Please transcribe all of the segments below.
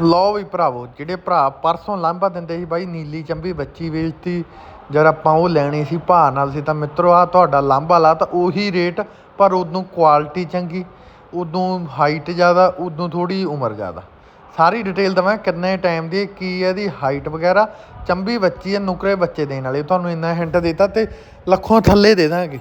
ਲਓ ਵੀ ਭਰਾਵੋ, ਜਿਹੜੇ ਭਰਾ ਪਰਸੋਂ ਲਾਂਭਾ ਦਿੰਦੇ ਸੀ ਬਾਈ, ਨੀਲੀ ਚੰਬੀ ਬੱਚੀ ਵੇਚਤੀ, ਜਦ ਆਪਾਂ ਉਹ ਲੈਣੀ ਸੀ ਭਾਅ ਨਾਲ ਸੀ, ਤਾਂ ਮਿੱਤਰੋ ਆ ਤੁਹਾਡਾ ਲਾਂਭਾ ਲਾ, ਤਾਂ ਉਹੀ ਰੇਟ, ਪਰ ਉਦੋਂ ਕੁਆਲਿਟੀ ਚੰਗੀ, ਉਦੋਂ ਹਾਈਟ ਜ਼ਿਆਦਾ, ਉਦੋਂ ਥੋੜੀ ਉਮਰ ਜ਼ਿਆਦਾ। ਸਾਰੀ ਡਿਟੇਲ ਦਵਾਂ ਕਿੰਨੇ ਟਾਈਮ ਦੀ, ਕੀ ਹੈ ਇਹਦੀ ਹਾਈਟ ਵਗੈਰਾ, ਚੰਬੀ ਬੱਚੀ ਹੈ, ਨੁਕਰੇ ਬੱਚੇ ਦੇਣ ਵਾਲੇ, ਤੁਹਾਨੂੰ ਇੰਨਾ ਹਿੰਟ ਦਿੱਤਾ ਤੇ ਲੱਖੋਂ ਥੱਲੇ ਦੇ ਦਾਂਗੇ।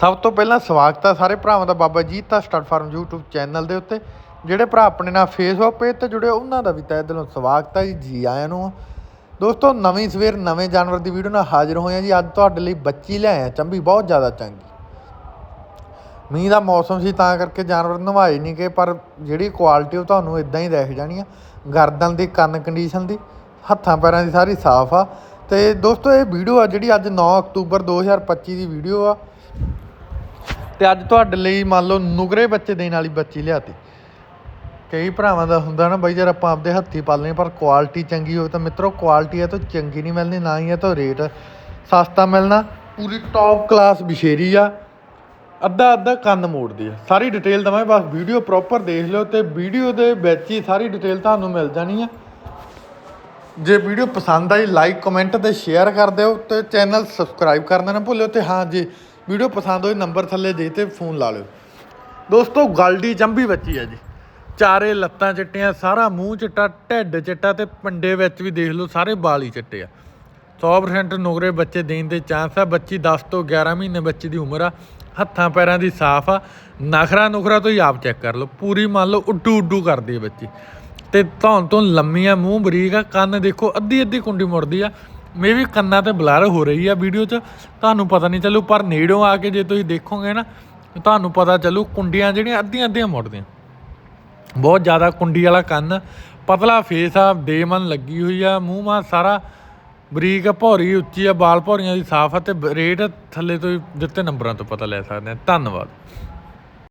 ਸਭ ਤੋਂ ਪਹਿਲਾਂ ਸਵਾਗਤ ਹੈ ਸਾਰੇ ਭਰਾਵਾਂ ਦਾ, Baba Jeeta start farm YouTube channel ਦੇ ਉੱਤੇ। ਜਿਹੜੇ ਭਰਾ ਆਪਣੇ ਨਾਲ ਫੇਸਬੁੱਕ ਪੇਜ ਤੇ ਜੁੜੇ, ਉਹਨਾਂ ਦਾ ਵੀ ਤਹਿ ਦਿਲੋਂ ਸਵਾਗਤ ਹੈ ਜੀ ਜੀ ਆਇਆਂ ਨੂੰ। ਦੋਸਤੋ, ਨਵੀਂ ਸਵੇਰ, ਨਵੇਂ ਜਾਨਵਰ ਦੀ ਵੀਡੀਓ ਨਾਲ ਹਾਜ਼ਰ ਹੋਏ ਹਾਂ ਜੀ। ਅੱਜ ਤੁਹਾਡੇ ਲਈ ਬੱਚੀ ਲੈ ਆਇਆ, ਚੰਬੀ ਬਹੁਤ ਜ਼ਿਆਦਾ ਚੰਗੀ। ਮੀਂਹ ਦਾ ਮੌਸਮ ਸੀ, ਤਾਂ ਕਰਕੇ ਜਾਨਵਰ ਨਵਾਏ ਨਹੀਂ ਗਏ, ਪਰ ਜਿਹੜੀ ਕੁਆਲਿਟੀ ਉਹ ਤੁਹਾਨੂੰ ਇਦਾਂ ਹੀ ਦਿਖ ਜਾਣੀ ਆ। ਗਰਦਨ ਦੀ, ਕੰਨ ਕੰਡੀਸ਼ਨ ਦੀ, ਹੱਥਾਂ ਪੈਰਾਂ ਦੀ ਸਾਰੀ ਸਾਫ਼ ਆ। ਤੇ ਦੋਸਤੋ, ਇਹ ਵੀਡੀਓ ਆ ਜਿਹੜੀ ਅੱਜ 9 ਅਕਤੂਬਰ 2025 ਦੀ ਵੀਡੀਓ ਆ। ਤੇ ਅੱਜ ਤੁਹਾਡੇ ਲਈ ਮੰਨ ਲਓ, ਨੁਗਰੇ ਬੱਚੇ ਦੇਣ ਵਾਲੀ ਬੱਚੀ ਲਿਆਤੀ। ਕਈ ਭਰਾਵਾਂ ਦਾ ਹੁੰਦਾ ਨਾ ਬਾਈ ਯਾਰ ਆਪਾਂ ਆਪਦੇ ਹੱਥੀ ਪਾਲਨੇ ਪਰ ਕੁਆਲਿਟੀ ਚੰਗੀ ਹੋਵੇ ਤਾਂ ਮਿੱਤਰੋ ਕੁਆਲਿਟੀ ਹੈ ਤਾਂ ਚੰਗੀ ਨਹੀਂ ਮਿਲਣੀ, ਨਾ ਹੀ ਹੈ ਤਾਂ ਰੇਟ ਸਸਤਾ ਮਿਲਣਾ। ਪੂਰੀ ਟੌਪ ਕਲਾਸ ਬਿਸ਼ੇਰੀ ਆ। ਅੱਧਾ ਅੱਧਾ ਕੰਨ ਮੋੜਦੀ ਆ। ਸਾਰੀ ਡਿਟੇਲ ਦਵਾਂ ਬਸ ਵੀਡੀਓ ਪ੍ਰੋਪਰ ਦੇਖ ਲਿਓ ਤੇ ਵੀਡੀਓ ਦੇ ਵਿੱਚ ਹੀ ਸਾਰੀ ਡਿਟੇਲ ਤੁਹਾਨੂੰ ਮਿਲ ਜਾਣੀ ਆ। ਜੇ ਵੀਡੀਓ ਪਸੰਦ ਆਈ ਲਾਈਕ ਕਮੈਂਟ ਤੇ ਸ਼ੇਅਰ ਕਰ ਦਿਓ ਤੇ ਚੈਨਲ ਸਬਸਕ੍ਰਾਈਬ ਕਰਨਾ ਨਾ ਭੁੱਲਿਓ ਤੇ ਹਾਂ ਜੇ ਵੀਡੀਓ ਪਸੰਦ ਹੋਈ ਨੰਬਰ ਥੱਲੇ ਦੇ ਤੇ ਫੋਨ ਲਾ ਲਿਓ। ਦੋਸਤੋ ਗਲਡੀ ਚੰਬੀ ਬੱਚੀ ਆ ਜੀ। ਚਾਰੇ ਲੱਤਾਂ ਚਿੱਟੀਆਂ, ਸਾਰਾ ਮੂੰਹ ਚਿੱਟਾ, ਢਿੱਡ ਚਿੱਟਾ ਤੇ ਪੰਡੇ ਵਿੱਚ ਵੀ ਦੇਖ ਲਓ, ਸਾਰੇ ਵਾਲ ਹੀ ਚਿੱਟੇ ਆ। 100% ਨੁਗਰੇ ਬੱਚੇ ਦੇਣ ਦੇ ਚਾਂਸ ਆ। ਬੱਚੀ 10 ਤੋਂ 11 ਮਹੀਨੇ ਬੱਚੀ ਦੀ ਉਮਰ ਆ। ਹੱਥਾਂ ਪੈਰਾਂ ਦੀ ਸਾਫ਼ ਆ। ਨਖਰਾ ਨੁਖਰਾ ਤੋਂ ਹੀ ਆਪ ਚੈੱਕ ਕਰ ਲਓ। ਪੂਰੀ ਮੰਨ ਲਓ ਉੱਡੂ ਉੱਡੂ ਕਰਦੀ ਹੈ ਬੱਚੀ। ਤੇ ਧੌਣ ਤੋਂ ਲੰਮੀਆਂ ਮੂੰਹ ਬਰੀਕ ਆ। ਕੰਨ ਦੇਖੋ ਅੱਧੀ ਅੱਧੀ ਕੁੰਡੀ ਮੁੜਦੀ ਆ। ਮੇ ਵੀ ਕੰਨਾਂ ਤੇ ਬਲਰ ਹੋ ਰਹੀ ਆ ਵੀਡੀਓ 'ਚ। ਤੁਹਾਨੂੰ ਪਤਾ ਨਹੀਂ ਚੱਲੂ, ਪਰ ਨੇੜੋਂ ਆ ਕੇ ਜੇ ਤੁਸੀਂ ਦੇਖੋਗੇ ਨਾ, ਤੁਹਾਨੂੰ ਪਤਾ ਚੱਲੂ ਕੁੰਡੀਆਂ ਜਿਹੜੀਆਂ ਅੱਧੀਆਂ ਅੱਧੀਆਂ ਮੁੜਦੀਆਂ। ਬਹੁਤ ਜ਼ਿਆਦਾ ਕੁੰਡੀ ਵਾਲਾ ਕੰਨ, ਪਤਲਾ ਫੇਸ ਆ ਦੇਮਨ ਲੱਗੀ ਹੋਈ ਆ, ਮੂੰਹ ਮਾ ਸਾਰਾ ਬਰੀਕ ਭੌਰੀ ਉੱਚੀ ਆ, ਬਾਲ ਭੌਰੀਆਂ ਦੀ ਸਾਫ਼ ਆ ਤੇ ਰੇਟ ਥੱਲੇ ਤੋਂ ਹੀ ਦਿੱਤੇ ਨੰਬਰਾਂ ਤੋਂ ਪਤਾ ਲੈ ਸਕਦੇ ਆ। ਧੰਨਵਾਦ।